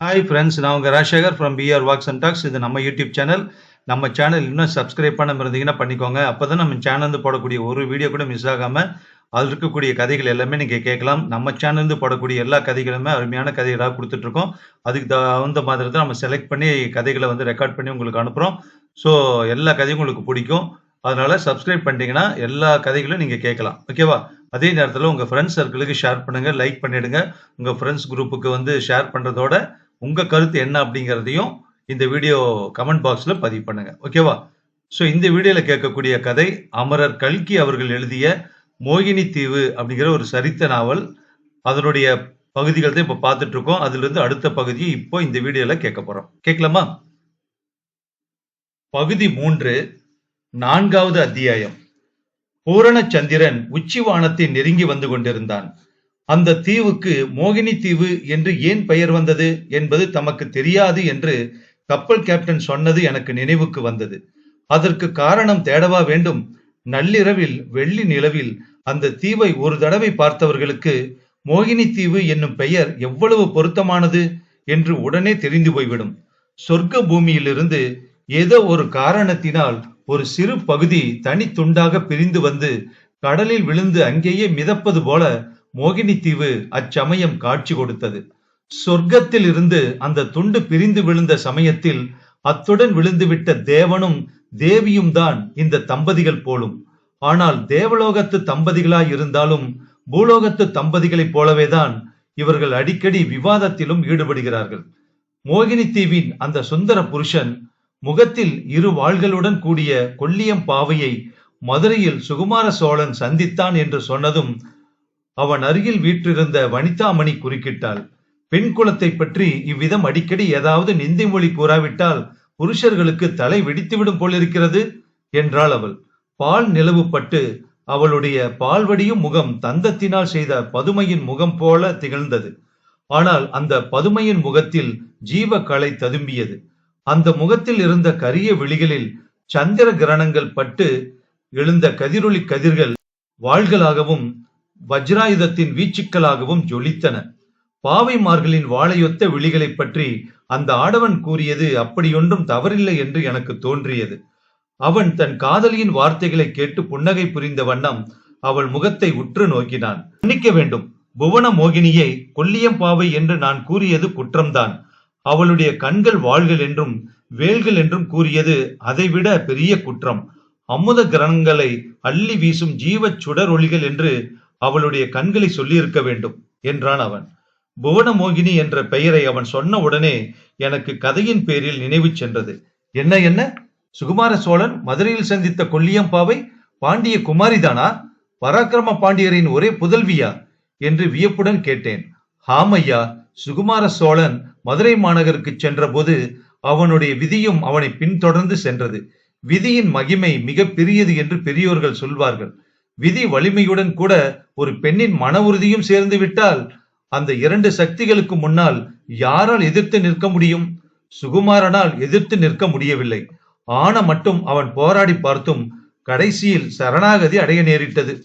Hi friends நான் உங்கள் Rajasekar from PR walks and talks இது நம்ம யூடியூப் சேனல் நம்ம சேனல் இன்னும் சப்ஸ்கிரைப் பண்ண இருந்தீங்கன்னா பண்ணிக்கோங்க. அப்போ தான் நம்ம சேனல்ந்து போடக்கூடிய ஒரு வீடியோ கூட மிஸ் ஆகாமல் அதில் இருக்கக்கூடிய கதைகள் எல்லாமே நீங்கள் கேட்கலாம். நம்ம சேனல்ந்து போடக்கூடிய எல்லா கதைகளுமே அருமையான கதைகளாக கொடுத்துட்ருக்கோம். அதுக்கு தகுந்த மாதிரி தான் நம்ம செலக்ட் பண்ணி கதைகளை வந்து ரெக்கார்ட் பண்ணி உங்களுக்கு அனுப்புகிறோம் ஸோ எல்லா கதையும் உங்களுக்கு பிடிக்கும். அதனால் சப்ஸ்கிரைப் பண்ணிட்டீங்கன்னா எல்லா கதைகளும் நீங்கள் கேட்கலாம். ஓகேவா அதே நேரத்தில் உங்கள் ஃப்ரெண்ட்ஸ் சர்க்கிளுக்கு ஷேர் பண்ணுங்கள் லைக் பண்ணிவிடுங்க உங்கள் ஃப்ரெண்ட்ஸ் குரூப்புக்கு வந்து ஷேர் பண்ணுறதோட உங்கள் கருத்து என்ன அப்படிங்கிறதையும் இந்த வீடியோ கமெண்ட் பாக்ஸில் பதிவு பண்ணுங்க. ஓகேவா ஸோ இந்த வீடியோவில் கேட்கக்கூடிய கதை அமரர் கல்கி அவர்கள் எழுதிய மோகினி தீவு அப்படிங்கிற ஒரு சரித்த நாவல். அதனுடைய பகுதிகள் தான் இப்போ பார்த்துட்டு இருக்கோம். அதிலிருந்து அடுத்த பகுதியை இப்போ இந்த வீடியோவில் கேட்க போகிறோம் கேட்கலாமா? பகுதி மூன்று நான்காவது அத்தியாயம். பூரண சந்திரன் உச்சிவானத்தை நெருங்கி வந்து கொண்டிருந்தான். அந்த தீவுக்கு மோகினி தீவு என்று ஏன் பெயர் வந்தது என்பது தமக்கு தெரியாது என்று கப்பல் கேப்டன் சொன்னது எனக்கு நினைவுக்கு வந்தது. அதற்கு காரணம் தேடவா வேண்டும்? நள்ளிரவில் வெள்ளி நிலவில் அந்த தீவை ஒரு தடவை பார்த்தவர்களுக்கு மோகினி தீவு என்னும் பெயர் எவ்வளவு பொருத்தமானது என்று உடனே தெரிந்து போய்விடும். சொர்க்க பூமியிலிருந்து ஏதோ ஒரு காரணத்தினால் ஒரு சிறு பகுதி தனி துண்டாக பிரிந்து வந்து கடலில் விழுந்து அங்கேயே மிதப்பது போல மோகினி தீவு அச்சமயம் காட்சி கொடுத்தது. சொர்க்கத்தில் இருந்து அந்த துண்டு பிரிந்து விழுந்த சமயத்தில் அத்துடன் விழுந்துவிட்ட தேவனும் தேவியும் தான் இந்த தம்பதிகள் போலும். ஆனால் தேவலோகத்து தம்பதிகளாய் இருந்தாலும் பூலோகத்து தம்பதிகளைப் போலவேதான் இவர்கள் அடிக்கடி விவாதத்திலும் ஈடுபடுகிறார்கள். மோகினி தீவின் அந்த சுந்தர புருஷன் முகத்தில் இரு வாள்களுடன் கூடிய கொல்லியம் பாவையை மதுரையில் சுகுமார சோழன் சந்தித்தான் என்று சொன்னதும் அவன் அருகில் வீற்றிருந்த வனிதாமணி குறுக்கிட்டாள். பெண் குலத்தை பற்றி இவ்விதம் அடிக்கடி ஏதாவது நிந்தை மொழி கூறாவிட்டால் புருஷர்களுக்கு தலை வெடித்துவிடும் போலிருக்கிறது? என்றாள் அவள். பால் நிலவுப்பட்டு அவளுடைய பால்வடியும் முகம் தந்தத்தினால் செய்த பதுமையின் முகம் போல திகழ்ந்தது. ஆனால் அந்த பதுமையின் முகத்தில் ஜீவ கலை ததும்பியது. அந்த முகத்தில் இருந்த கரிய விழிகளில் சந்திர கிரணங்கள் பட்டு எழுந்த கதிரொளி கதிர்கள் வாள்களாகவும் வஜ்ராயுதத்தின் வீச்சுக்களாகவும் ஜொலித்தன. பாவைமார்களின் வாழையொத்த விழிகளைப் பற்றி அந்த ஆடவன் கூறியது அப்படியொன்றும் தவறில்லை என்று எனக்கு தோன்றியது. அவன் தன் காதலியின் வார்த்தைகளை கேட்டு புன்னகை புரிந்த வண்ணம் அவள் முகத்தை உற்று நோக்கினான். மன்னிக்க வேண்டும். புவன மோகினியை கொல்லியம் பாவை என்று நான் கூறியது குற்றம்தான். அவளுடைய கண்கள் வாள்கள் என்றும் வேல்கள் என்றும் கூறியது அதைவிட பெரிய குற்றம். அமுத கிரணங்களை அள்ளி வீசும் ஜீவச் சுடர் ஒளிகள் என்று அவளுடைய கண்களை சொல்லியிருக்க வேண்டும் என்றான் அவன். புவனமோகினி என்ற பெயரை அவன் சொன்ன உடனே எனக்கு கதையின் பேரில் நினைவு சென்றது. என்ன என்ன? சுகுமார சோழன் மதுரையில் சந்தித்த கொல்லியம்பாவை பாண்டிய குமாரிதானா? பராக்கிரம பாண்டியரின் ஒரே புதல்வியா? என்று வியப்புடன் கேட்டேன். ஆமையா சுகுமார சோழன் மதுரை மாநகருக்கு சென்றபோது அவனுடைய விதியும் அவனை பின்தொடர்ந்து சென்றது. விதியின் மகிமை மிக பெரியது என்று பெரியோர்கள் சொல்வார்கள். விதி வலிமையுடன் கூட ஒரு பெண்ணின் மன உறுதியும் சேர்ந்து விட்டால் அந்த இரண்டு சக்திகளுக்கு முன்னால் யாரால் எதிர்த்து நிற்க முடியும்? சுகுமாரனால் எதிர்த்து நிற்க முடியவில்லை. ஆன மட்டும் அவன் போராடி பார்த்தும் கடைசியில் சரணாகதி அடைய நேரிட்டது.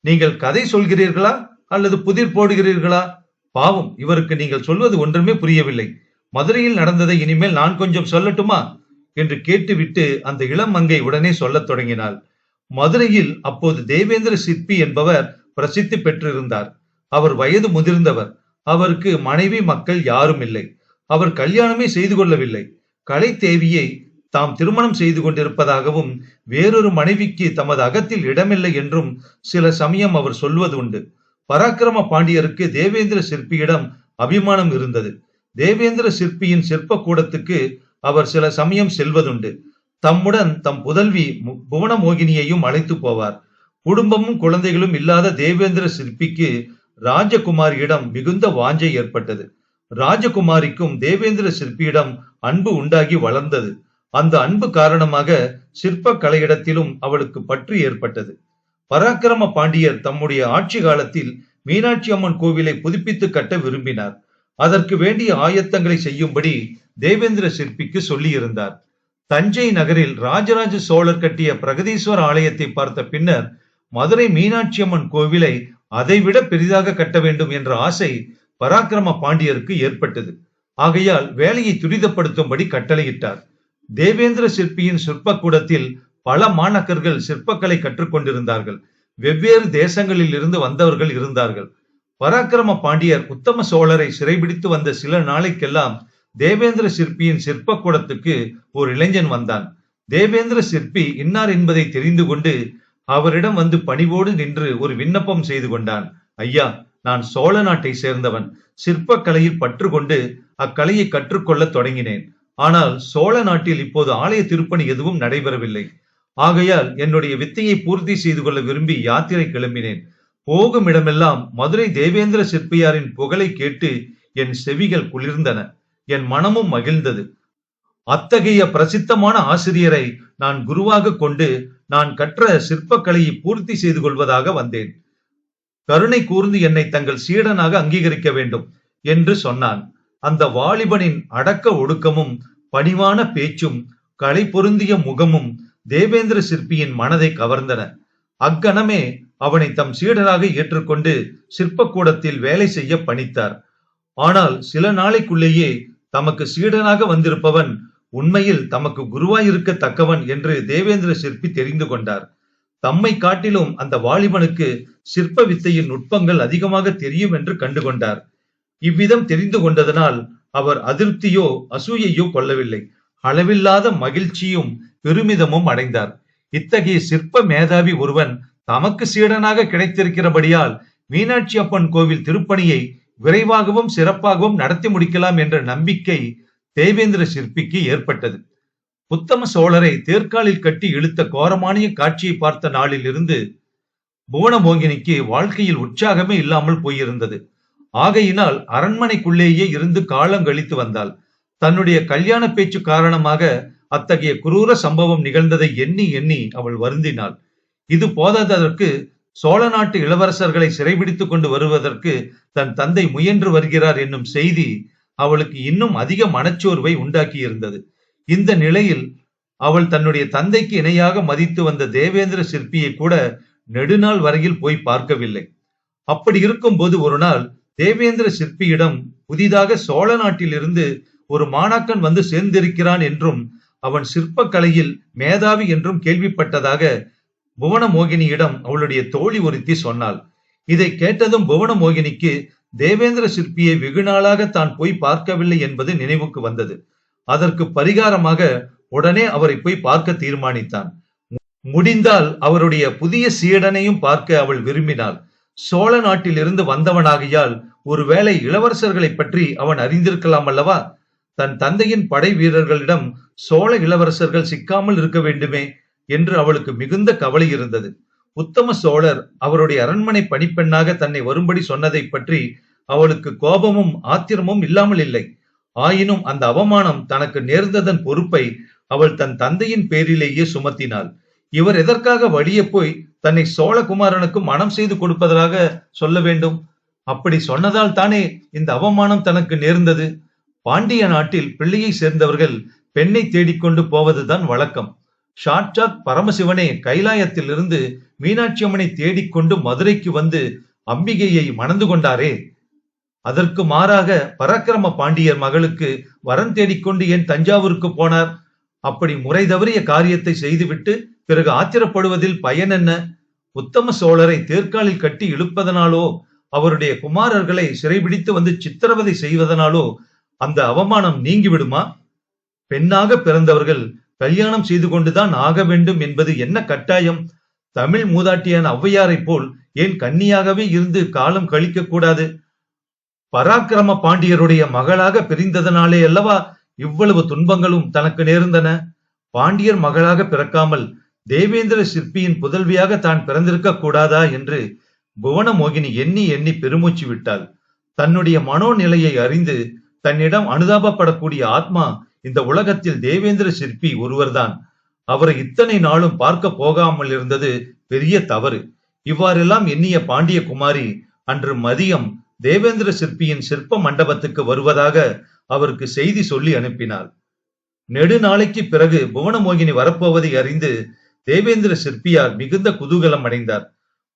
நீங்கள் கதை சொல்கிறீர்களா? அல்லது புதிர் போடுகிறீர்களா? பாவம் இவருக்கு நீங்கள் சொல்வது ஒன்றுமே புரியவில்லை. மதுரையில் நடந்ததை இனிமேல் நான் கொஞ்சம் சொல்லட்டுமா? என்று கேட்டுவிட்டு அந்த இளம் மங்கை உடனே சொல்லத் தொடங்கினாள். மதுரையில் அப்போது தேவேந்திர சிற்பி என்பவர் பிரசித்தி பெற்றிருந்தார். அவர் வயது முதிர்ந்தவர். அவருக்கு மனைவி மக்கள் யாரும் இல்லை. அவர் கல்யாணமே செய்து கொள்ளவில்லை. கலை தேவியை தாம் திருமணம் செய்து கொண்டிருப்பதாகவும் வேறொரு மனைவிக்கு தமது அகத்தில் இடமில்லை என்றும் சில சமயம் அவர் சொல்வது உண்டு பராக்கிரம பாண்டியருக்கு தேவேந்திர சிற்பியிடம் அபிமானம் இருந்தது. தேவேந்திர சிற்பியின் சிற்ப கூடத்துக்கு அவர் சில சமயம் செல்வதுண்டு. தம்முடன் தம் புதல்வி புவனமோகினியையும் அழைத்து போவார். குடும்பமும் குழந்தைகளும் இல்லாத தேவேந்திர சிற்பிக்கு ராஜகுமாரியிடம் மிகுந்த வாஞ்சை ஏற்பட்டது. ராஜகுமாரிக்கும் தேவேந்திர சிற்பியிடம் அன்பு உண்டாகி வளர்ந்தது. அந்த அன்பு காரணமாக சிற்ப கலையிடத்திலும் அவளுக்கு பற்று ஏற்பட்டது. பராக்கிரம பாண்டியர் தம்முடைய ஆட்சி காலத்தில் மீனாட்சி அம்மன் கோவிலை புதுப்பித்து கட்ட விரும்பினார். அதற்கு வேண்டிய ஆயத்தங்களை செய்யும்படி தேவேந்திர சிற்பிக்கு சொல்லியிருந்தார். தஞ்சை நகரில் ராஜராஜ சோழர் கட்டிய பிரகதீஸ்வர ஆலயத்தை பார்த்த பின்னர் மதுரை மீனாட்சி அம்மன் கோவிலை அதைவிட பெரிதாக கட்ட வேண்டும் என்ற ஆசை பராக்கிரம பாண்டியருக்கு ஏற்பட்டது. ஆகையால் வேலையை துரிதப்படுத்தும்படி கட்டளையிட்டார். தேவேந்திர சிற்பியின் சிற்பக்கூடத்தில் பல மாணக்கர்கள் சிற்பக்கலை கற்றுக்கொண்டிருந்தார்கள். வெவ்வேறு தேசங்களில் இருந்து வந்தவர்கள் இருந்தார்கள். பராக்கிரம பாண்டியர் உத்தம சோழரை சிறைபிடித்து வந்த சில நாளைக்கெல்லாம் தேவேந்திர சிற்பியின் சிற்பக்கூடத்துக்கு ஒரு இளைஞன் வந்தான். தேவேந்திர சிற்பி இன்னார் என்பதை தெரிந்து கொண்டு அவரிடம் வந்து பணிவோடு நின்று ஒரு விண்ணப்பம் செய்து கொண்டான். ஐயா நான் சோழ நாட்டை சேர்ந்தவன். சிற்பக்கலையில் பற்று கொண்டு அக்கலையை கற்றுக்கொள்ள தொடங்கினேன். ஆனால் சோழ நாட்டில் இப்போது ஆலய திருப்பணி எதுவும் நடைபெறவில்லை. ஆகையால் என்னுடைய வித்தையை பூர்த்தி செய்து கொள்ள விரும்பி யாத்திரை கிளம்பினேன். போகும் இடமெல்லாம் மதுரை தேவேந்திர சிற்பியாரின் புகழை கேட்டு என் செவிகள் குளிர்ந்தன. என் மனமும் மகிழ்ந்தது. அத்தகைய பிரசித்தமான ஆசிரியரை நான் குருவாக கொண்டு நான் கற்ற சிற்பக்கலையை பூர்த்தி செய்து கொள்வதாக வந்தேன். கருணை கூர்ந்து என்னை தங்கள் சீடனாக அங்கீகரிக்க வேண்டும் என்று சொன்னான். அந்த வாலிபனின் அடக்க ஒடுக்கமும் பணிவான பேச்சும் கலை பொருந்திய முகமும் தேவேந்திர சிற்பியின் மனதை கவர்ந்தன. அக்கணமே அவனை தம் சீடராக ஏற்றுக்கொண்டு சிற்பக்கூடத்தில் வேலை செய்ய பணித்தார். ஆனால் சில நாளைக்குள்ளேயே தமக்கு சீடனாக வந்திருப்பவன் உண்மையில் தமக்கு குருவாயிருக்க தக்கவன் என்று தேவேந்திர சிற்பி தெரிந்து கொண்டார். தம்மை காட்டிலும் அந்த வாலிபனுக்கு சிற்ப வித்தையின் நுட்பங்கள் அதிகமாக தெரியும் என்று கண்டுகொண்டார். இவ்விதம் தெரிந்து கொண்டதனால் அவர் அதிருப்தியோ அசூயையோ கொள்ளவில்லை. அளவில்லாத மகிழ்ச்சியும் பெருமிதமும் அடைந்தார். இத்தகைய சிற்ப மேதாவி ஒருவன் தமக்கு சீடனாக கிடைத்திருக்கிறபடியால் மீனாட்சி அப்பன் கோவில் திருப்பணியை விரைவாகவும் சிறப்பாகவும் நடத்தி முடிக்கலாம் என்ற நம்பிக்கை தேவேந்திர சிற்பிக்கு ஏற்பட்டது. உத்தம சோழரை தேர்காலில் கட்டி இழுத்த கோரமானிய காட்சியை பார்த்த நாளில் இருந்து புவனமோகினிக்கு வாழ்க்கையில் உற்சாகமே இல்லாமல் போயிருந்தது. ஆகையினால் அரண்மனைக்குள்ளேயே இருந்து காலம் கழித்து வந்தாள். தன்னுடைய கல்யாண பேச்சு காரணமாக அத்தகைய குரூர சம்பவம் நிகழ்ந்ததை எண்ணி எண்ணி அவள் வருந்தினாள். இது போதாததற்கு சோழ நாட்டு இளவரசர்களை சிறைபிடித்துக் கொண்டு வருவதற்கு தன் தந்தை முயன்று வருகிறார் என்னும் செய்தி அவளுக்கு இன்னும் அதிக மனச்சோர்வை உண்டாக்கியிருந்தது. இந்த நிலையில் அவள் தன்னுடைய தந்தைக்கு இணையாக மதித்து வந்த தேவேந்திர சிற்பியை கூட நெடுநாள் வரையில் போய் பார்க்கவில்லை. அப்படி இருக்கும்போது ஒரு நாள் தேவேந்திர சிற்பியிடம் புதிதாக சோழ நாட்டிலிருந்து ஒரு மாணாக்கன் வந்து சேர்ந்திருக்கிறான் என்றும் அவன் சிற்பக்கலையில் மேதாவி என்றும் கேள்விப்பட்டதாக புவனமோகினியிடம் அவளுடைய தோழி ஒருத்தி சொன்னாள். இதை கேட்டதும் புவனமோகினிக்கு தேவேந்திர சிற்பியை வெகு நாளாக தான் போய் பார்க்கவில்லை என்பது நினைவுக்கு வந்தது. அதற்கு பரிகாரமாக உடனே அவரை போய் பார்க்க தீர்மானித்தான். முடிந்தால் அவருடைய புதிய சீடனையும் பார்க்க அவள் விரும்பினாள். சோழ நாட்டிலிருந்து வந்தவனாகியால் ஒருவேளை இளவரசர்களை பற்றி அவன் அறிந்திருக்கலாம் அல்லவா? தன் தந்தையின் படை வீரர்களிடம் சோழ இளவரசர்கள் சிக்காமல் இருக்க வேண்டுமே. என்று அவளுக்கு மிகுந்த கவலை இருந்தது. உத்தம சோழர் அவருடைய அரண்மனை பணிப்பெண்ணாக தன்னை வரும்படி சொன்னதை பற்றி அவளுக்கு கோபமும் ஆத்திரமும் இல்லாமல் இல்லை. ஆயினும் அந்த அவமானம் தனக்கு நேர்ந்ததன் பொறுப்பை அவள் தன் தந்தையின் பேரிலேயே சுமத்தினாள். இவர் எதற்காக வழியே போய் தன்னை சோழகுமாரனுக்கு மனம் செய்து கொடுப்பதாக சொல்ல வேண்டும்? அப்படி சொன்னதால் தானே இந்த அவமானம் தனக்கு நேர்ந்தது? பாண்டிய நாட்டில் பிள்ளையை சேர்ந்தவர்கள் பெண்ணை தேடிக்கொண்டு போவதுதான் வழக்கம். சாட்சாத் பரமசிவனே கைலாயத்திலிருந்து மீனாட்சி அம்மனை தேடிக்கொண்டு மதுரைக்கு வந்து அம்பிகையை மணந்து கொண்டாரே. அதற்கு மாறாக பராக்கிரம பாண்டியர் மகளுக்கு வரன் தேடிக்கொண்டு ஏன் தஞ்சாவூருக்கு போனார்? அப்படி முறை தவறிய காரியத்தை செய்துவிட்டு பிறகு ஆத்திரப்படுவதில் பயன் என்ன? உத்தம சோழரை தேர்காலில் கட்டி இழுப்பதனாலோ அவருடைய குமாரர்களை சிறைபிடித்து வந்து சித்திரவதை செய்வதனாலோ அந்த அவமானம் நீங்கிவிடுமா? பெண்ணாக பிறந்தவர்கள் கல்யாணம் செய்து கொண்டுதான் ஆக வேண்டும் என்பது என்ன கட்டாயம்? தமிழ் மூதாட்டியான ஔவையாரைப் போல் ஏன் கன்னியாகவே இருந்து காலம் கழிக்க கூடாது? பராக்கிரம பாண்டியருடைய மகளாக பிரிந்ததனாலே அல்லவா இவ்வளவு துன்பங்களும் தனக்கு நேர்ந்தன? பாண்டியர் மகளாக பிறக்காமல் தேவேந்திர சிற்பியின் புதல்வியாக தான் பிறந்திருக்க கூடாதா என்று புவனமோகினி எண்ணி எண்ணி பெருமூச்சு விட்டாள். தன்னுடைய மனோநிலையை அறிந்து தன்னிடம் அனுதாபப்படக்கூடிய ஆத்மா இந்த உலகத்தில் தேவேந்திர சிற்பி ஒருவர்தான். அவரை இத்தனை நாளும் பார்க்க போகாமல் இருந்தது பெரிய தவறு. இவ்வாறெல்லாம் எண்ணிய பாண்டிய குமாரி அன்று மதியம் தேவேந்திர சிற்பியின் சிற்ப மண்டபத்துக்கு வருவதாக அவருக்கு செய்தி சொல்லி அனுப்பினாள். நெடுநாளைக்கு பிறகு புவனமோகினி வரப்போவதை அறிந்து தேவேந்திர சிற்பியார் மிகுந்த குதூகலம் அடைந்தார்.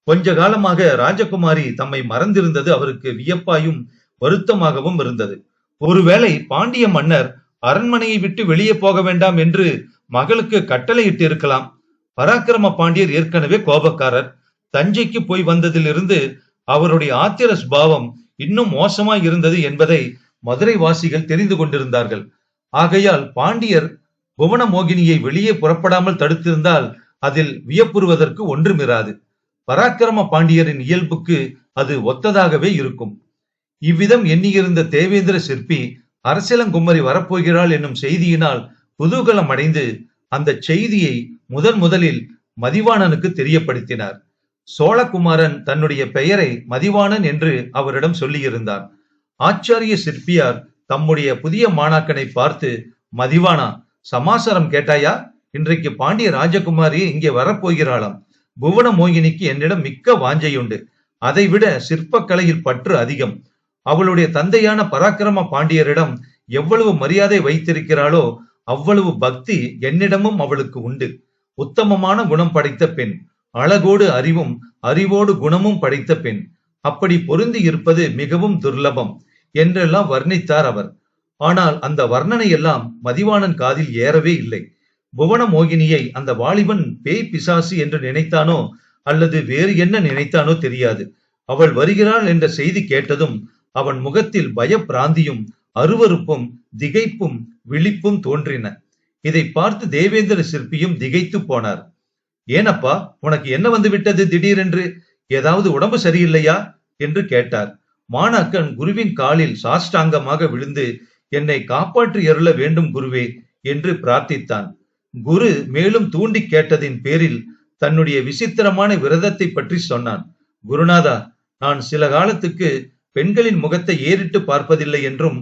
கொஞ்ச காலமாக ராஜகுமாரி தம்மை மறந்திருந்தது அவருக்கு வியப்பாயும் வருத்தமாகவும் இருந்தது. ஒருவேளை பாண்டிய மன்னர் அரண்மனையை விட்டு வெளியே போக வேண்டாம் என்று மகளுக்கு கட்டளையிட்டு இருக்கலாம் பராக்கிரம பாண்டியர் ஏற்கனவே கோபக்காரர். தஞ்சைக்கு போய் வந்ததிலிருந்து அவருடைய ஆத்திர சுபாவம் இன்னும் மோசமாய் இருந்தது என்பதை மதுரை வாசிகள் தெரிந்து கொண்டிருந்தார்கள். ஆகையால் பாண்டியர் புவன மோகினியை வெளியே புறப்படாமல் தடுத்திருந்தால் அதில் வியப்புறுவதற்கு ஒன்றுமிராது. பராக்கிரம பாண்டியரின் இயல்புக்கு அது ஒத்ததாகவே இருக்கும். இவ்விதம் எண்ணியிருந்த தேவேந்திர சிற்பி அரசியலங்குமரி வரப்போகிறாள் என்னும் செய்தியினால் குதூகலம் அடைந்து அந்த செய்தியை முதன் முதலில் மதிவாணனுக்கு தெரியப்படுத்தினார். சோழகுமாரன் தன்னுடைய பெயரை மதிவாணன் என்று அவரிடம் சொல்லியிருந்தார் ஆச்சாரிய சிற்பியார் தம்முடைய புதிய மாணாக்கனை பார்த்து மதிவானா சமாசாரம் கேட்டாயா? இன்றைக்கு பாண்டிய ராஜகுமாரி இங்கே வரப்போகிறாளாம். புவன மோகினிக்கு என்னிடம் மிக்க வாஞ்சையுண்டு. அதைவிட சிற்பக்கலையில் பற்று அதிகம். அவளுடைய தந்தையான பராக்கிரம பாண்டியரிடம் எவ்வளவு மரியாதை வைத்திருக்கிறாளோ அவ்வளவு பக்தி என்னிடமும் அவளுக்கு உண்டு. உத்தமமான குணம் படைத்த பெண் அழகோடு அறிவும் அறிவோடு குணமும் படைத்த பெண். அப்படி பொருந்தி இருப்பது மிகவும் துர்லபம் என்றெல்லாம் வர்ணித்தார் அவர். ஆனால் அந்த வர்ணனை எல்லாம் மதிவாணன் காதில் ஏறவே இல்லை. புவன மோகினியை அந்த வாலிபன் பேய் பிசாசு என்று நினைத்தானோ அல்லது வேறு என்ன நினைத்தானோ தெரியாது. அவள் வருகிறாள் என்ற செய்தி கேட்டதும் அவன் முகத்தில் பயப்பிராந்தியும் அருவருப்பும் திகைப்பும் விழிப்பும் தோன்றின. இதை பார்த்து தேவேந்திர சிற்பியும் திகைத்து போனார். ஏனப்பா உனக்கு என்ன வந்து விட்டது திடீரென்று? ஏதாவது உடம்பு சரியில்லையா? என்று கேட்டார். மாணாக்கன் குருவின் காலில் சாஷ்டாங்கமாக விழுந்து என்னை காப்பாற்றி அருள வேண்டும் குருவே என்று பிரார்த்தித்தான். குரு மேலும் தூண்டி கேட்டதின் பேரில் தன்னுடைய விசித்திரமான விரதத்தை பற்றி சொன்னான். குருநாதா நான் சில காலத்துக்கு பெண்களின் முகத்தை ஏறிட்டு பார்ப்பதில்லை என்றும்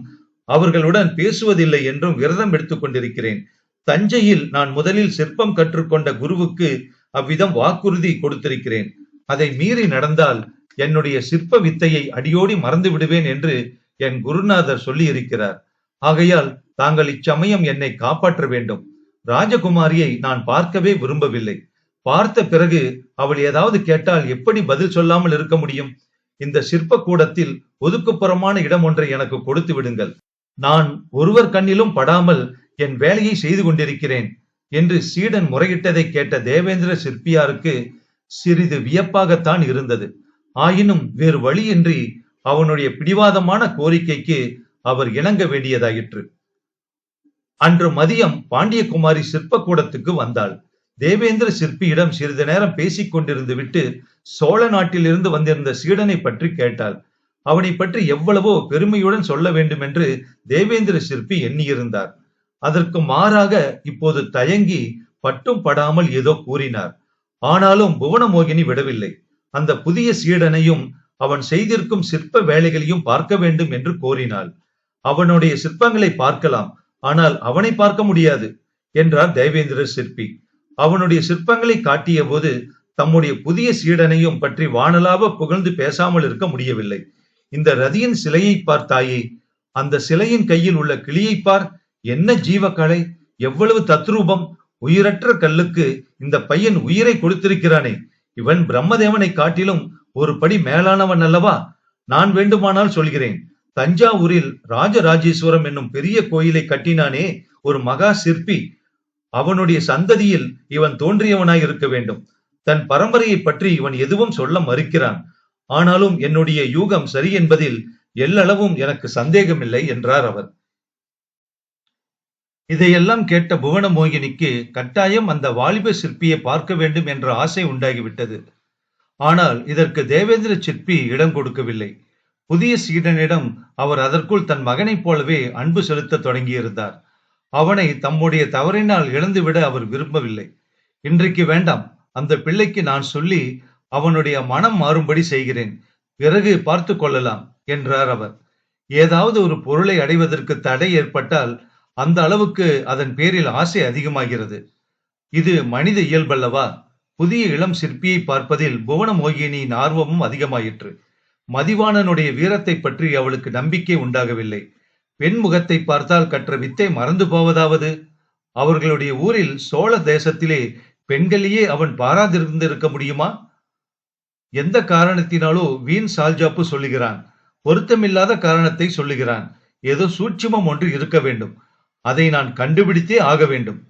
அவர்களுடன் பேசுவதில்லை என்றும் விரதம் எடுத்துக் கொண்டிருக்கிறேன். தஞ்சையில் நான் முதலில் சிற்பம் கற்றுக்கொண்ட குருவுக்கு அவ்விதம் வாக்குறுதி கொடுத்திருக்கிறேன். அதை மீறி நடந்தால் என்னுடைய சிற்ப வித்தையை அடியோடி மறந்து விடுவேன் என்று என் குருநாதர் சொல்லி இருக்கிறார் ஆகையால் தாங்கள் இச்சமயம் என்னை காப்பாற்ற வேண்டும். ராஜகுமாரியை நான் பார்க்கவே விரும்பவில்லை. பார்த்த பிறகு அவள் ஏதாவது கேட்டால் எப்படி பதில் சொல்லாமல் இருக்க முடியும்? இந்த சிற்ப கூடத்தில் ஒதுக்குப்புறமான இடம் ஒன்றை எனக்கு கொடுத்து விடுங்கள். நான் ஒருவர் கண்ணிலும் படாமல் என் வேலையை செய்து கொண்டிருக்கிறேன் என்று சீடன் முறையிட்டதை கேட்ட தேவேந்திர சிற்பியாருக்கு சிறிது வியப்பாகத்தான் இருந்தது. ஆயினும் வேறு வழியின்றி அவனுடைய பிடிவாதமான கோரிக்கைக்கு அவர் இணங்க வேண்டியதாயிற்று. அன்று மதியம் பாண்டியகுமாரி சிற்பக்கூடத்துக்கு வந்தாள். தேவேந்திர சிற்பியிடம் சிறிது நேரம் பேசிக் கொண்டிருந்து விட்டு சோழ நாட்டிலிருந்து வந்திருந்த சீடனை பற்றி கேட்டாள். அவனை பற்றி எவ்வளவோ பெருமையுடன் சொல்ல வேண்டும் என்று தேவேந்திர சிற்பி எண்ணியிருந்தார். அதற்கு மாறாக இப்போது தயங்கி பட்டும் படாமல் ஏதோ கூறினார். ஆனாலும் புவனமோகினி விடவில்லை. அந்த புதிய சீடனையும் அவன் செய்திருக்கும் சிற்ப வேலைகளையும் பார்க்க வேண்டும் என்று கோரினாள். அவனுடைய சிற்பங்களை பார்க்கலாம். ஆனால் அவனை பார்க்க முடியாது என்றார் தேவேந்திர சிற்பி. அவனுடைய சிற்பங்களை காட்டிய போது தம்முடைய புதிய சீடனையும் பற்றி வானலாவ புகழ்ந்து பேசாமல் இருக்க முடியவில்லை. இந்த ரதியின் சிலையை பார்த்தாயே அந்த சிலையின் கையில் உள்ள கிளியை பார். என்ன ஜீவக்கலை? எவ்வளவு தத்ரூபம்? உயிரற்ற கல்லுக்கு இந்த பையன் உயிரை கொடுத்திருக்கிறானே. இவன் பிரம்மதேவனை காட்டிலும் ஒரு படி மேலானவன் அல்லவா? நான் வேண்டுமானால் சொல்கிறேன். தஞ்சாவூரில் ராஜராஜேஸ்வரம் என்னும் பெரிய கோயிலை கட்டினானே ஒரு மகா சிற்பி. அவனுடைய சந்ததியில் இவன் தோன்றியவனாய் இருக்க வேண்டும். தன் பரம்பரையை பற்றி இவன் எதுவும் சொல்ல மறுக்கிறான். ஆனாலும் என்னுடைய யூகம் சரி என்பதில் எல்லளவும் எனக்கு சந்தேகமில்லை என்றார் அவர். இதையெல்லாம் கேட்ட புவன மோகினிக்கு கட்டாயம் அந்த வாலிப சிற்பியை பார்க்க வேண்டும் என்ற ஆசை உண்டாகிவிட்டது. ஆனால் இதற்கு தேவேந்திர சிற்பி இடம் கொடுக்கவில்லை. புதிய சீடனிடம் அவர் அதற்குள் தன் மகனைப் போலவே அன்பு செலுத்த தொடங்கியிருந்தார். அவனை தம்முடைய தவறினால் இழந்துவிட அவர் விரும்பவில்லை. இன்றைக்கு வேண்டாம் அந்த பிள்ளைக்கு நான் சொல்லி அவனுடைய மனம் மாறும்படி செய்கிறேன். பிறகு பார்த்து கொள்ளலாம் என்றார் அவர். ஏதாவது ஒரு பொருளை அடைவதற்கு தடை ஏற்பட்டால் அந்த அளவுக்கு அதன் பேரில் ஆசை அதிகமாகிறது. இது மனித இயல்பல்லவா? புதிய இளம் சிற்பியை பார்ப்பதில் புவன மோகினியின் ஆர்வமும் அதிகமாயிற்று. மதிவாணனுடைய வீரத்தை பற்றி அவளுக்கு நம்பிக்கை உண்டாகவில்லை. பெண் முகத்தை பார்த்தால் கற்ற வித்தை மறந்து போவதாவது? அவர்களுடைய ஊரில் சோழ தேசத்திலே பெண்களையே அவன் பாராதிருந்திருக்க முடியுமா? எந்த காரணத்தினாலோ வீண் சால்ஜாப்பு சொல்லுகிறான். பொருத்தமில்லாத காரணத்தை சொல்லுகிறான். ஏதோ சூட்சுமம் ஒன்று இருக்க வேண்டும். அதை நான் கண்டுபிடித்தே ஆக வேண்டும்.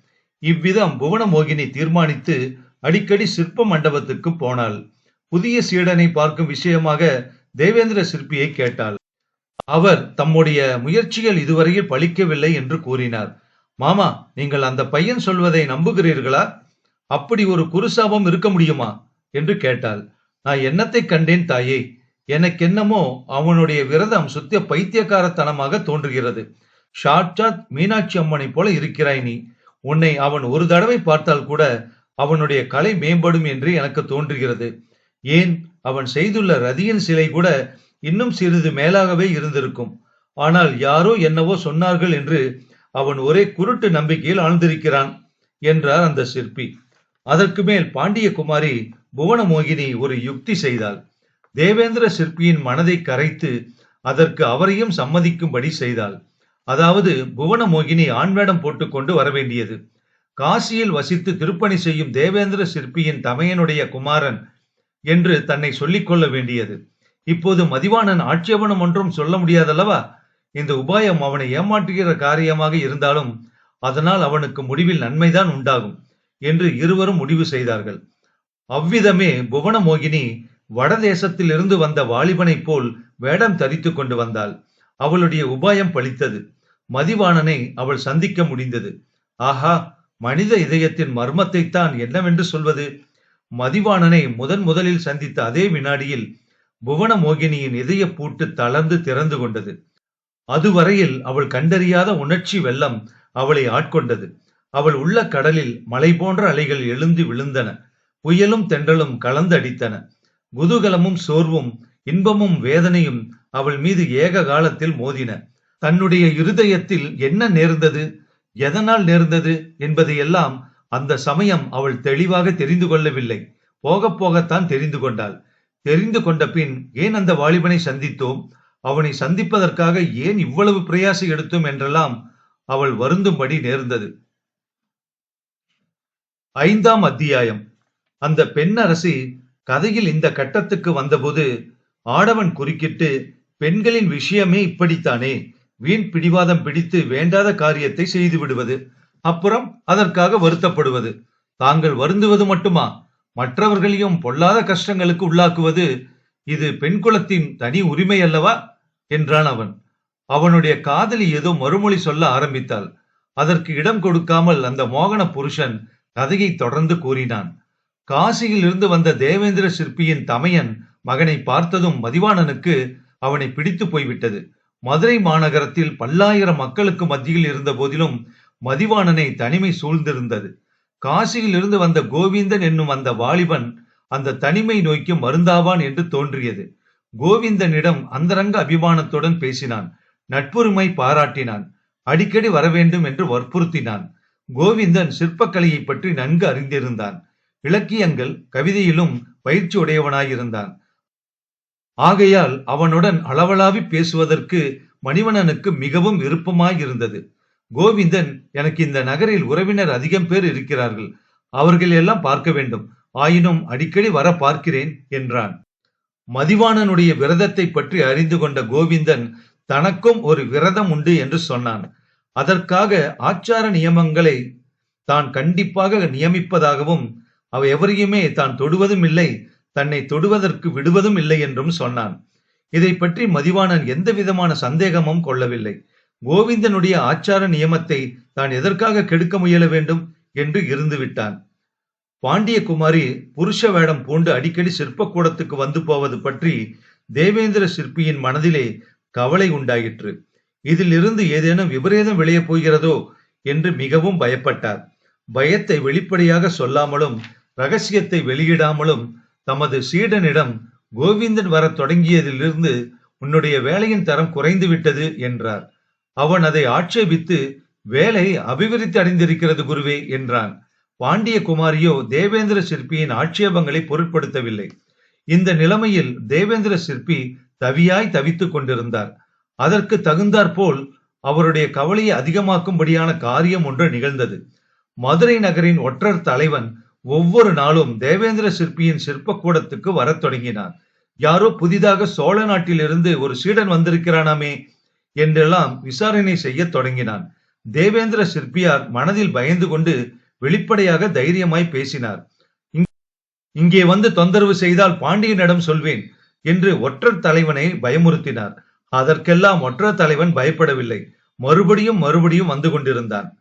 இவ்விதம் புவனமோகினி தீர்மானித்து அடிக்கடி சிற்ப மண்டபத்துக்கு போனாள். புதிய சீடனை பார்க்கும் விஷயமாக தேவேந்திர சிற்பியை கேட்டாள். அவர் தம்முடைய முயற்சிகள் இதுவரையில் பலிக்கவில்லை என்று கூறினார். மாமா நீங்கள் அந்த பையன் சொல்வதை நம்புகிறீர்களா? அப்படி ஒரு குருசாபம் இருக்க முடியுமா? என்று கேட்டாள். நான் என்னத்தை கண்டேன் தாயே? எனக்கென்னமோ அவனுடைய விரதம் சுத்திய பைத்தியக்காரத்தனமாக தோன்றுகிறது. ஷாட்சாத் மீனாட்சி அம்மனை போல இருக்கிறாய் நீ. உன்னை அவன் ஒரு தடவை பார்த்தால் கூட அவனுடைய கலை மேம்படும் என்று எனக்கு தோன்றுகிறது. ஏன்? அவன் செய்துள்ள ரதியின் சிலை கூட இன்னும் சிறிது மேலாகவே இருந்திருக்கும். ஆனால் யாரோ என்னவோ சொன்னார்கள் என்று அவன் ஒரே குருட்டு நம்பிக்கையில் ஆழ்ந்திருக்கிறான் என்றார் அந்த சிற்பி. அதற்கு மேல் பாண்டிய குமாரி புவனமோகினி ஒரு யுக்தி செய்தாள். தேவேந்திர சிற்பியின் மனதை கரைத்து அதற்கு அவரையும் சம்மதிக்கும்படி செய்தாள். அதாவது புவனமோகினி ஆண்வேடம் போட்டுக்கொண்டு வரவேண்டியது. காசியில் வசித்து திருப்பணி செய்யும் தேவேந்திர சிற்பியின் தமையனுடைய குமாரன் என்று தன்னை சொல்லிக்கொள்ள வேண்டியது. இப்போது மதிவாணன் ஆட்சேபனம் ஒன்றும் சொல்ல முடியாதல்லவா? இந்த உபாயம் அவனை ஏமாற்றுகிற காரியமாக இருந்தாலும் அதனால் அவனுக்கு முடிவில் நன்மைதான் உண்டாகும் என்று இருவரும் முடிவு செய்தார்கள். அவ்விதமே புவனமோகினி வடதேசத்தில் இருந்து வந்த வாலிபனைப் போல் வேடம் தரித்து கொண்டு வந்தாள். அவளுடைய உபாயம் பலித்தது மதிவாணனை அவள் சந்திக்க முடிந்தது. ஆஹா மனித இதயத்தின் மர்மத்தை தான் என்னவென்று சொல்வது? மதிவாணனை முதன் முதலில் சந்தித்த அதே வினாடியில் புவன மோகினியின் இதய பூட்டு தளர்ந்து திறந்து கொண்டது. அதுவரையில் அவள் கண்டறியாத உணர்ச்சி வெள்ளம் அவளை ஆட்கொண்டது. அவள் உள்ள கடலில் மலை போன்ற அலைகள் எழுந்து விழுந்தன. புயலும் தென்றலும் கலந்தடித்தன. குதூகலமும் சோர்வும் இன்பமும் வேதனையும் அவள் மீது ஏக காலத்தில் மோதின. தன்னுடைய இருதயத்தில் என்ன நேர்ந்தது? எதனால் நேர்ந்தது? என்பதையெல்லாம் அந்த சமயம் அவள் தெளிவாக தெரிந்து கொள்ளவில்லை. போக போகத்தான் தெரிந்து கொண்டாள். தெரிந்து கொண்ட பின் ஏன் அந்த வாலிபனை சந்தித்தோம்? அவனை சந்திப்பதற்காக ஏன் இவ்வளவு பிரயாசம் எடுத்தோம் என்றெல்லாம் அவள் வருந்தும்படி நேர்ந்தது. ஐந்தாம் அத்தியாயம். அந்த பெண் அரசி கதையில் இந்த கட்டத்துக்கு வந்தபோது ஆடவன் குறுக்கிட்டு பெண்களின் விஷயமே இப்படித்தானே? வீண் பிடிவாதம் பிடித்து வேண்டாத காரியத்தை செய்து விடுவது அப்புறம் அதற்காக வருத்தப்படுவது. தாங்கள் வருந்துவது மட்டுமா? மற்றவர்களையும் பொல்லாத கஷ்டங்களுக்கு உள்ளாக்குவது இது பெண் குலத்தின் தனி உரிமை அல்லவா? என்றான் அவன். அவனுடைய காதலி ஏதோ மறுமொழி சொல்ல ஆரம்பித்தாள். அதற்கு இடம் கொடுக்காமல் அந்த மோகன புருஷன் கதையை தொடர்ந்து கூறினான். காசியில் இருந்து வந்த தேவேந்திர சிற்பியின் தமையன் மகனை பார்த்ததும் மதிவாணனுக்கு அவனை பிடித்து போய்விட்டது. மதுரை மாநகரத்தில் பல்லாயிரம் மக்களுக்கு மத்தியில் இருந்த போதிலும் மதிவாணனை தனிமை சூழ்ந்திருந்தது. காசியிலிருந்து வந்த கோவிந்தன் என்னும் அந்த வாலிபன் அந்த தனிமை நோய்க்கு மருந்தாவான் என்று தோன்றியது. கோவிந்தனிடம் அந்தரங்க அபிமானத்துடன் பேசினான். நட்புரிமை பாராட்டினான். அடிக்கடி வரவேண்டும் என்று வற்புறுத்தினான். கோவிந்தன் சிற்பக்கலையை பற்றி நன்கு அறிந்திருந்தான். இலக்கியங்கள் கவிதையிலும் பயிற்சி உடையவனாயிருந்தான். ஆகையால் அவனுடன் அளவளாவி பேசுவதற்கு மணிவணனுக்கு மிகவும் விருப்பமாயிருந்தது. கோவிந்தன் எனக்கு இந்த நகரில் உறவினர் அதிகம் பேர் இருக்கிறார்கள். அவர்கள் எல்லாம் பார்க்க வேண்டும். ஆயினும் அடிக்கடி வர பார்க்கிறேன் என்றான். மதிவாணனுடைய விரதத்தை பற்றி அறிந்து கொண்ட கோவிந்தன் தனக்கும் ஒரு விரதம் உண்டு என்று சொன்னான். அதற்காக ஆச்சார நியமங்களை தான் கண்டிப்பாக நியமிப்பதாகவும் அவ எவரையுமே தான் தொடுவதும் இல்லை தன்னை தொடுவதற்கு விடுவதும் இல்லை என்றும் சொன்னான். இதை பற்றி மதிவாணன் எந்த விதமான சந்தேகமும் கொள்ளவில்லை. கோவிந்தனுடைய ஆச்சார நியமத்தை தான் எதற்காக கெடுக்க முயல வேண்டும் என்று இருந்து விட்டான். பாண்டிய குமாரி புருஷ வேடம் பூண்டு அடிக்கடி சிற்பக்கூடத்துக்கு வந்து போவது பற்றி தேவேந்திர சிற்பியின் மனதிலே கவலை உண்டாயிற்று. இதிலிருந்து ஏதேனும் விபரீதம் விளையப் போகிறதோ என்று மிகவும் பயப்பட்டார். பயத்தை வெளிப்படையாக சொல்லாமலும் ரகசியத்தை வெளியிடாமலும் தமது சீடனிடம் கோவிந்தன் வரத் தொடங்கியதிலிருந்து உன்னுடைய வேலையின் தரம் குறைந்து விட்டது என்றார். அவன் அதை ஆட்சேபித்து வேலை அபிவிருத்தி அடைந்திருக்கிறது குருவே என்றான். பாண்டிய குமாரியோ தேவேந்திர சிற்பியின் ஆட்சேபங்களை பொருட்படுத்தவில்லை. இந்த நிலைமையில் தேவேந்திர சிற்பி தவியாய் தவித்துக் கொண்டிருந்தார். அதற்கு தகுந்தாற்போல் அவருடைய கவலையை அதிகமாக்கும்படியான காரியம் ஒன்று நிகழ்ந்தது. மதுரை நகரின் ஒற்றர் தலைவன் ஒவ்வொரு நாளும் தேவேந்திர சிற்பியின் சிற்பக்கூடத்துக்கு வரத் தொடங்கினான். யாரோ புதிதாக சோழ நாட்டிலிருந்து ஒரு சீடன் வந்திருக்கிறானாமே என்றெல்லாம் விசாரணை செய்யத் தொடங்கினான். தேவேந்திர சிற்பியார் மனதில் பயந்து கொண்டு வெளிப்படையாக தைரியமாய் பேசினார். "இங்- இங்கே வந்து தொந்தரவு செய்தால் பாண்டியனிடம் சொல்வேன் என்று ஒற்றர் தலைவனை பயமுறுத்தினார். அதற்கெல்லாம் ஒற்றர் தலைவன் பயப்படவில்லை. மறுபடியும் மறுபடியும் வந்து கொண்டிருந்தான்.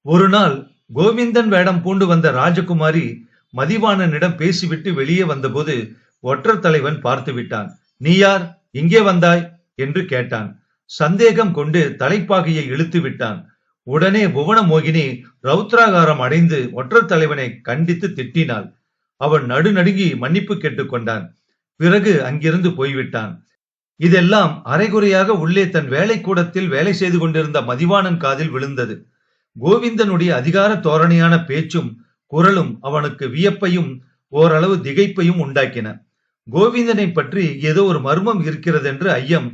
ஒரு நாள் கோவிந்தன் வேடம் பூண்டு வந்த ராஜகுமாரி மதிவாணனிடம் பேசிவிட்டு வெளியே வந்தபோது ஒற்றர் தலைவன் பார்த்து விட்டான் நீ யார்? இங்கே வந்தாய்? என்று கேட்டான். சந்தேகம் கொண்டு தலைப்பாகையை இழுத்து விட்டான். உடனே புவன மோகினி ரௌத்ராகாரம் அடைந்து ஒற்றர் தலைவனை கண்டித்து திட்டினாள். அவன் நடுநடுங்கி மன்னிப்பு கேட்டுக்கொண்டான் பிறகு அங்கிருந்து போய்விட்டான். இதெல்லாம் அரைகுறையாக உள்ளே தன் வேலை கூடத்தில் வேலை செய்து கொண்டிருந்த மதிவாணன் காதில் விழுந்தது. கோவிந்தனுடைய அதிகார தோரணையான பேச்சும் குரலும் அவனுக்கு வியப்பையும் ஓரளவு திகைப்பையும் உண்டாக்கின. கோவிந்தனை பற்றி ஏதோ ஒரு மர்மம் இருக்கிறது என்று ஐயம்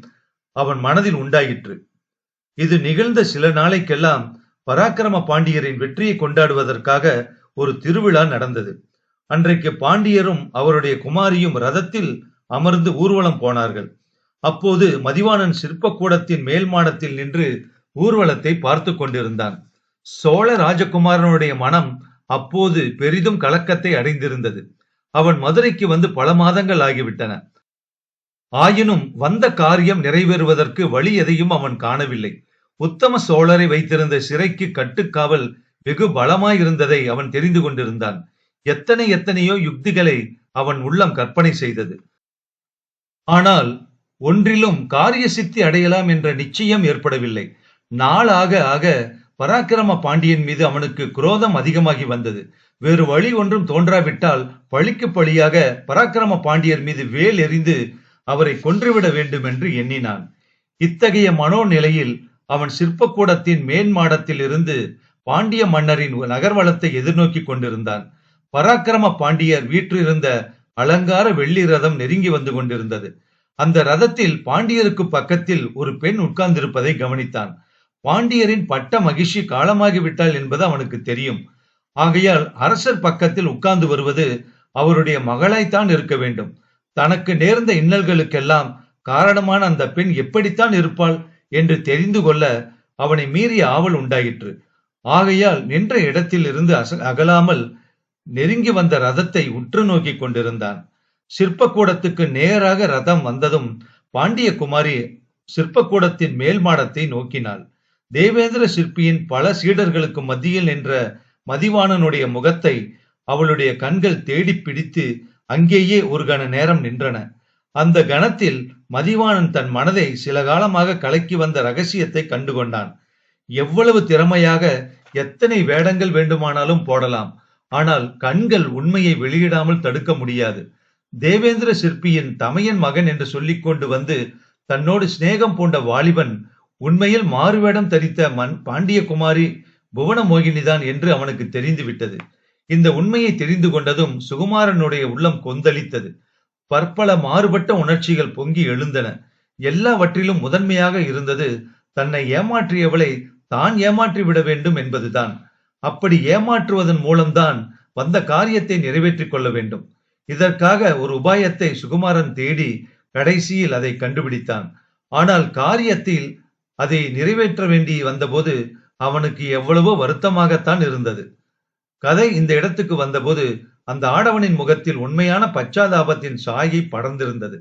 அவன் மனதில் உண்டாயிற்று. இது நிகழ்ந்த சில நாளைக்கெல்லாம் பராக்கிரம பாண்டியரின் வெற்றியை கொண்டாடுவதற்காக ஒரு திருவிழா நடந்தது. அன்றைக்கு பாண்டியரும் அவருடைய குமாரியும் ரதத்தில் அமர்ந்து ஊர்வலம் போனார்கள். அப்போது மதிவாணன் சிற்பக்கூடத்தின் மேல் மாடத்தில் நின்று ஊர்வலத்தை பார்த்து கொண்டிருந்தான். சோழ ராஜகுமாரனுடைய மனம் அப்போது பெரிதும் கலக்கத்தை அடைந்திருந்தது. அவன் மதுரைக்கு வந்து பல மாதங்கள் ஆகிவிட்டன. ஆயினும் வந்த காரியம் நிறைவேறுவதற்கு வழி எதையும் அவன் காணவில்லை. உத்தம சோழரை வைத்திருந்த சிறைக்கு கட்டுக்காவல் வெகு பலமாயிருந்ததை அவன் தெரிந்து கொண்டிருந்தான். எத்தனை எத்தனையோ யுக்திகளை அவன் உள்ளம் கற்பனை செய்தது. ஆனால் ஒன்றிலும் காரிய சித்தி அடையலாம் என்ற நிச்சயம் ஏற்படவில்லை. நாளாக ஆக பராக்கிரம பாண்டியன் மீது அவனுக்கு குரோதம் அதிகமாகி வந்தது. வேறு வழி ஒன்றும் தோன்றாவிட்டால் பழிக்கு பழியாக பராக்கிரம பாண்டியர் மீது வேல் எறிந்து அவரை கொன்றுவிட வேண்டும் என்று எண்ணினான். இத்தகைய மனோநிலையில் அவன் சிற்பக்கூடத்தின் மேன்மாடத்தில் இருந்து பாண்டிய மன்னரின் நகர்வலத்தை எதிர்நோக்கி கொண்டிருந்தான். பராக்கிரம பாண்டியர் வீற்றிருந்த அலங்கார வெள்ளி ரதம் நெருங்கி வந்து கொண்டிருந்தது. அந்த ரதத்தில் பாண்டியருக்கு பக்கத்தில் ஒரு பெண் உட்கார்ந்திருப்பதை கவனித்தான். பாண்டியரின் பட்ட மகிழ்ச்சி காலமாகிவிட்டாள் என்பது அவனுக்கு தெரியும். ஆகையால் அரசர் பக்கத்தில் உட்கார்ந்து வருவது அவருடைய மகளாய்த்தான் இருக்க வேண்டும். தனக்கு நேர்ந்த இன்னல்களுக்கெல்லாம் காரணமான அந்த பெண் எப்படித்தான் இருப்பாள் என்று தெரிந்து கொள்ள அவனை மீறிய ஆவல் உண்டாயிற்று. ஆகையால் நின்ற இடத்தில் இருந்து அகலாமல் நெருங்கி வந்த ரதத்தை உற்று நோக்கி கொண்டிருந்தான். சிற்பக்கூடத்துக்கு நேராக ரதம் வந்ததும் பாண்டிய குமாரி சிற்பக்கூடத்தின் மேல் மாடத்தை நோக்கினாள். தேவேந்திர சிற்பியின் பல சீடர்களுக்கு மத்தியில் நின்ற மதிவாணனுடைய முகத்தை அவளுடைய கண்கள் தேடி பிடித்து அங்கேயே ஒரு கண நேரம் நின்றன. அந்த கணத்தில் மதிவாணன் தன் மனதை சில காலமாக கலக்கி வந்த ரகசியத்தை கண்டுகொண்டான். எவ்வளவு திறமையாக எத்தனை வேடங்கள் வேண்டுமானாலும் போடலாம். ஆனால் கண்கள் உண்மையை வெளியிடாமல் தடுக்க முடியாது. தேவேந்திர சிற்பியின் தமையன் மகன் என்று சொல்லிக் கொண்டு வந்து தன்னோடு சிநேகம் பூண்ட வாலிபன் உண்மையில் மாறுவேடம் தரித்த மண் பாண்டிய குமாரி புவன மோகினிதான் என்று அவனுக்கு தெரிந்து விட்டது இந்த உண்மையை தெரிந்து கொண்டதும் சுகுமாரனுடைய உள்ளம் கொந்தளித்தது. பற்பல மாறுபட்ட உணர்ச்சிகள் பொங்கி எழுந்தன. எல்லாவற்றிலும் முதன்மையாக இருந்தது தன்னை ஏமாற்றியவளை தான் ஏமாற்றி விட வேண்டும் என்பதுதான். அப்படி ஏமாற்றுவதன் மூலம்தான் வந்த காரியத்தை நிறைவேற்றிக் கொள்ள வேண்டும். இதற்காக ஒரு உபாயத்தை சுகுமாரன் தேடி கடைசியில் அதை கண்டுபிடித்தான். ஆனால் காரியத்தில் அதை நிறைவேற்ற வேண்டி வந்தபோது அவனுக்கு எவ்வளவோ வருத்தமாகத்தான் இருந்தது. கதை இந்த இடத்துக்கு வந்தபோது அந்த ஆடவனின் முகத்தில் உண்மையான பச்சாதாபத்தின் சாயை படர்ந்திருந்தது.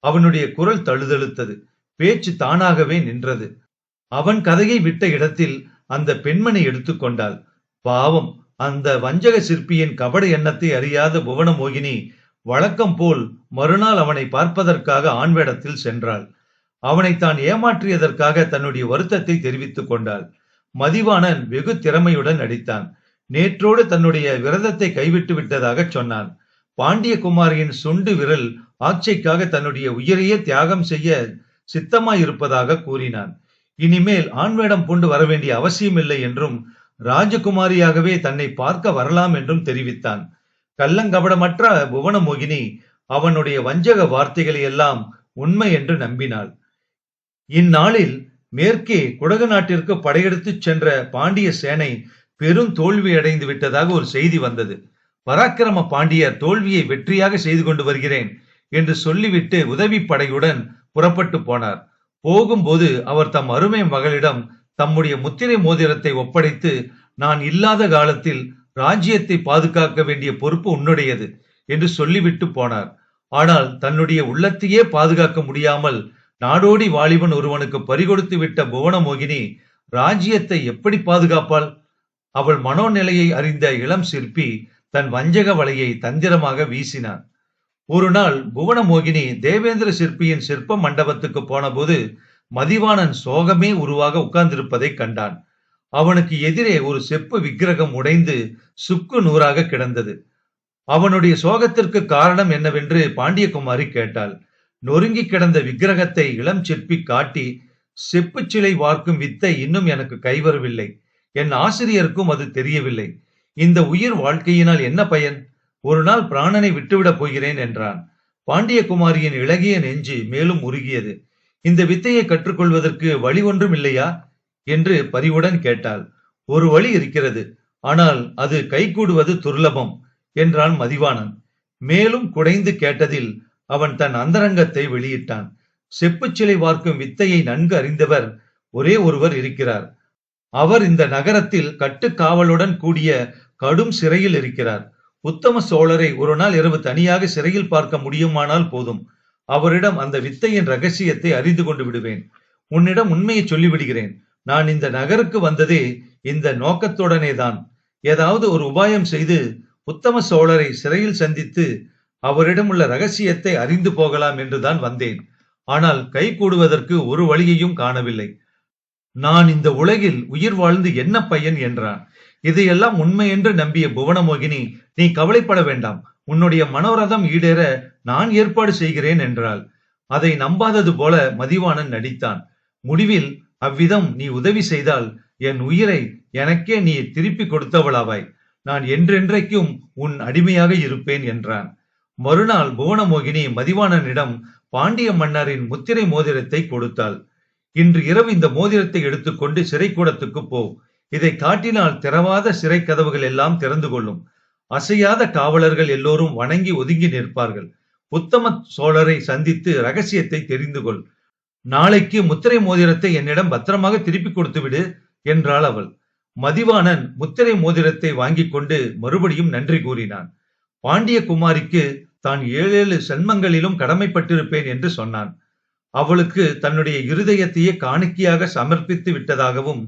அவனுடைய குரல் தழுதழுத்தது. பேச்சு தானாகவே நின்றது. அவன் கதையை விட்ட இடத்தில் அந்த பெண்மணி எடுத்துக்கொண்டாள் பாவம் அந்த வஞ்சக சிற்பியின் கபட எண்ணத்தை அறியாத புவன மோகினி வழக்கம் போல் மறுநாள் அவனை பார்ப்பதற்காக ஆண் வேடத்தில் சென்றாள். அவனை தான் ஏமாற்றியதற்காக தன்னுடைய வருத்தத்தை தெரிவித்துக் கொண்டாள். மதிவாணன் வெகு திறமையுடன் நடித்தான். நேற்றோடு தன்னுடைய விரதத்தை கைவிட்டு விட்டதாக சொன்னான். பாண்டிய குமாரியின் சுண்டு விரல் ஆட்சைக்காக தன்னுடைய உயிரையே தியாகம் செய்ய சித்தமாயிருப்பதாக கூறினான். இனிமேல் ஆண் பூண்டு வர வேண்டிய அவசியமில்லை என்றும் ராஜகுமாரியாகவே தன்னை பார்க்க வரலாம் என்றும் தெரிவித்தான். கள்ளங்கபடமற்ற புவனமோகினி அவனுடைய வஞ்சக வார்த்தைகளை எல்லாம் உண்மை என்று நம்பினாள். இந்நாளில் மேற்கே குடகு நாட்டிற்கு படையெடுத்துச் சென்ற பாண்டிய சேனை பெரும் தோல்வி அடைந்து விட்டதாக ஒரு செய்தி வந்தது. பராக்கிரம பாண்டியர் தோல்வியை வெற்றியாக செய்து கொண்டு வருகிறேன் என்று சொல்லிவிட்டு உதவி படையுடன் புறப்பட்டு போனார். போகும்போது அவர் தம் அருமை மகளிடம் தம்முடைய முத்திரை மோதிரத்தை ஒப்படைத்து நான் இல்லாத காலத்தில் ராஜ்யத்தை பாதுகாக்க வேண்டிய பொறுப்பு உன்னுடையது என்று சொல்லிவிட்டு போனார். ஆனால் தன்னுடைய உள்ளத்தையே பாதுகாக்க முடியாமல் நாடோடி வாலிபன் ஒருவனுக்கு பறிகொடுத்து விட்ட புவனமோகினி ராஜ்யத்தை எப்படி பாதுகாப்பாள்? அவள் மனோநிலையை அறிந்த இளம் சிற்பி தன் வஞ்சக வலையை தந்திரமாக வீசினான். ஒரு நாள் புவனமோகினி தேவேந்திர சிற்பியின் சிற்ப மண்டபத்துக்கு போனபோது மதிவாணன் சோகமே உருவாக உட்கார்ந்திருப்பதை கண்டான். அவனுக்கு எதிரே ஒரு செப்பு விக்கிரகம் உடைந்து சுக்கு நூறாக கிடந்தது. அவனுடைய சோகத்திற்கு காரணம் என்னவென்று பாண்டியகுமாரி கேட்டாள். நொறுங்கி கிடந்த விக்கிரகத்தை இளம் சிற்பி காட்டி செப்பு சிலை வார்க்கும் வித்தை இன்னும் எனக்கு கைவரவில்லை. என் ஆசிரியருக்கும் அது தெரியவில்லை. இந்த உயிர் வாழ்க்கையினால் என்ன பயன்? ஒரு நாள் பிராணனை விட்டுவிடப் போகிறேன் என்றான். பாண்டியகுமாரியின் இளகிய நெஞ்சு மேலும் உருகியது. இந்த வித்தையை கற்றுக்கொள்வதற்கு வழி ஒன்றும் இல்லையா? என்று பரிவுடன் கேட்டாள். ஒரு வழி இருக்கிறது. ஆனால் அது கைகூடுவது துர்லபம் என்றான் மதிவாணன். மேலும் குடைந்து கேட்டதில் அவன் தன் அந்தரங்கத்தை வெளியிட்டான். செப்புச்சிலை வார்க்கும் வித்தையை நன்கு அறிந்தவர் ஒரே ஒருவர் இருக்கிறார். அவர் இந்த நகரத்தில் கட்டுக்காவலுடன் கூடிய கடும் சிறையில் இருக்கிறார். உத்தம சோழரை ஒரு நாள் இரவு தனியாக சிறையில் பார்க்க முடியுமானால் போதும். அவரிடம் அந்த வித்தையின் ரகசியத்தை அறிந்து கொண்டு விடுவேன். உன்னிடம் உண்மையை சொல்லிவிடுகிறேன். நான் இந்த நகருக்கு வந்ததே இந்த நோக்கத்துடனே தான் ஏதாவது ஒரு உபாயம் செய்து உத்தம சோழரை சிறையில் சந்தித்து அவரிடம் உள்ள ரகசியத்தை அறிந்து போகலாம் என்றுதான் வந்தேன். ஆனால் கை கூடுவதற்கு ஒரு வழியையும் காணவில்லை. நான் இந்த உலகில் உயிர் வாழ்ந்து என்ன பயன் என்றான். இதையெல்லாம் உண்மை என்று நம்பிய புவனமோகினி நீ கவலைப்பட வேண்டாம். உன்னுடைய மனோரதம் ஈடேற நான் ஏற்பாடு செய்கிறேன் என்றாள். அதை நம்பாதது போல மதிவாணன் நடித்தான். முடிவில் அவ்விதம் நீ உதவி செய்தால் என் உயிரை எனக்கே நீ திருப்பி கொடுத்தவளாவாய். நான் என்றென்றைக்கும் உன் அடிமையாக இருப்பேன் என்றான். மறுநாள் புவனமோகினி மதிவாணனிடம் பாண்டிய மன்னரின் முத்திரை மோதிரத்தை கொடுத்தாள். இன்று இரவு இந்த மோதிரத்தை எடுத்துக்கொண்டு சிறைக்கூடத்துக்கு போ. இதை காட்டினால் திறவாத சிறை கதவுகள் எல்லாம் திறந்து கொள்ளும். அசையாத காவலர்கள் எல்லோரும் வணங்கி ஒதுங்கி நிற்பார்கள். உத்தம சோழரை சந்தித்து ரகசியத்தை தெரிந்து கொள். நாளைக்கு முத்திரை மோதிரத்தை என்னிடம் பத்திரமாக திருப்பி கொடுத்து விடு என்றாள் அவள். மதிவாணன் முத்திரை மோதிரத்தை வாங்கிக் கொண்டு மறுபடியும் நன்றி கூறினான். பாண்டிய குமாரிக்கு தான் ஏழேழு சென்மங்களிலும் கடமைப்பட்டிருப்பேன் என்று சொன்னான். அவளுக்கு தன்னுடைய இருதயத்தையே காணிக்கையாக சமர்ப்பித்து விட்டதாகவும்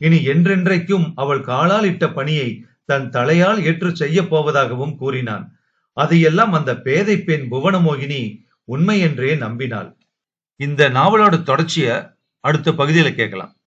இனி என்றென்றைக்கும் அவள் காலால் இட்ட பணியை தன் தலையால் ஏற்று செய்ய போவதாகவும் கூறினான். அதையெல்லாம் அந்த பேதை பெண் புவனமோகினி உண்மை என்றே நம்பினாள். இந்த நாவலோட தொடர்ச்சிய அடுத்த பகுதியில கேட்கலாம்.